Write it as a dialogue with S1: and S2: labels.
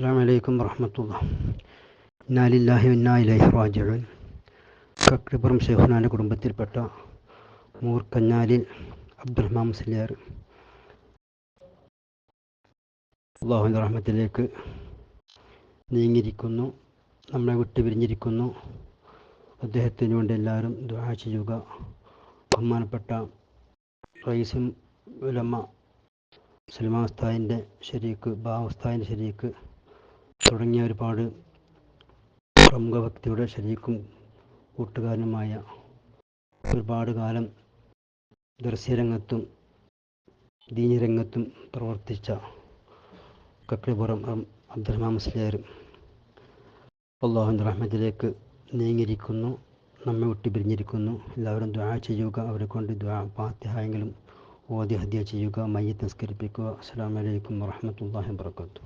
S1: അസ്സാം വലൈക്കും വറഹമത്തുള്ള. ഇന്നാലില്ലാഹി ഇന്നായിലൈഹി റാജിഊൻ. കക്രിപുറം ഷെയ്ഖുനാന്റെ കുടുംബത്തിൽപ്പെട്ട മൂർക്കഞ്ഞാലിൽ അബ്ദുറഹ്മാൻ മുസ്ലിയാർ അള്ളാഹുവിന്റെ റഹ്മത്തിലേക്ക് നീങ്ങിയിരിക്കുന്നു നമ്മളെ വിട്ടു പിരിഞ്ഞിരിക്കുന്നു. അദ്ദേഹത്തിന് വേണ്ടി എല്ലാവരും ദുആ ചെയ്യുക. ബഹുമാനപ്പെട്ട റൈസും ഉലമ സൽമാൻ ഉസ്താദിന്റെ ശരീക്ക് ബാ ഉസ്താദിന്റെ ശരീക്ക് തുടങ്ങിയ ഒരുപാട് പ്രമുഖ വ്യക്തിയുടെ ശരിക്കും കൂട്ടുകാരനുമായ ഒരുപാട് കാലം ദർശ്യരംഗത്തും ദീനിരംഗത്തും പ്രവർത്തിച്ച കക്കിളിപുറം അബ്ദുറഹ്മാൻ മുസ്ലിയാർ അള്ളാഹുന്റെ റഹ്മത്തിലേക്ക് നീങ്ങിയിരിക്കുന്നു നമ്മെ വിട്ട് പിരിഞ്ഞിരിക്കുന്നു. എല്ലാവരും ദ്വാ ചെയ്യുക അവരെ കൊണ്ട് ദ്വാ ഫാത്തിഹയെങ്കിലും ഓതി ഹദ്യ ചെയ്യുക മയ്യത്ത് നിസ്കരിപ്പിക്കുക. അസ്സാം വലൈക്കും വാഹമത്തല്ലാഹി വാബർക്കാത്തു